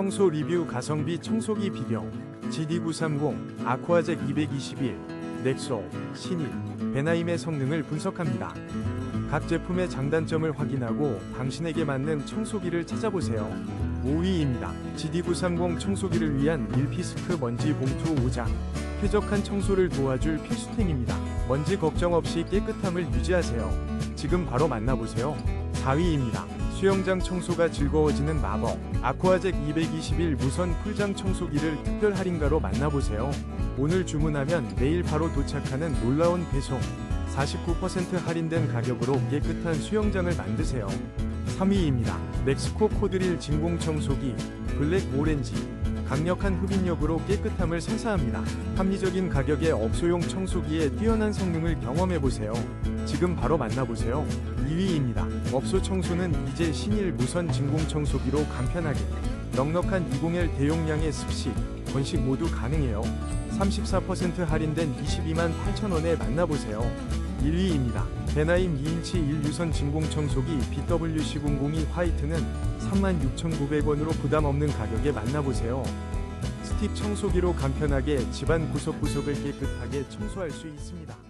청소 리뷰 가성비 청소기 비교 GD930 아쿠아잭 221 넥소 신일 베나임의 성능을 분석합니다. 각 제품의 장단점을 확인하고 당신에게 맞는 청소기를 찾아보세요. 5위입니다. GD930 청소기를 위한 밀피스크 먼지 봉투 5장. 쾌적한 청소를 도와줄 필수템입니다. 먼지 걱정 없이 깨끗함을 유지하세요. 지금 바로 만나보세요. 4위입니다. 수영장 청소가 즐거워지는 마법. 아쿠아잭 221 무선 풀장 청소기를 특별 할인가로 만나보세요. 오늘 주문하면 내일 바로 도착하는 놀라운 배송. 49% 할인된 가격으로 깨끗한 수영장을 만드세요. 3위입니다. 넥스코 코드릴 진공 청소기 블랙 오렌지 강력한 흡인력으로 깨끗함을 선사합니다. 합리적인 가격의 업소용 청소기의 뛰어난 성능을 경험해보세요. 지금 바로 만나보세요. 2위입니다. 업소 청소는 이제 신일 무선 진공 청소기로 간편하게 넉넉한 201 대용량의 습식, 건식 모두 가능해요. 34% 할인된 22만 8천원에 만나보세요. 1위입니다. 베나임 2인치 1유선 진공 청소기 BWC002 화이트는 36,900원으로 부담 없는 가격에 만나보세요. 스틱 청소기로 간편하게 집안 구석구석을 깨끗하게 청소할 수 있습니다.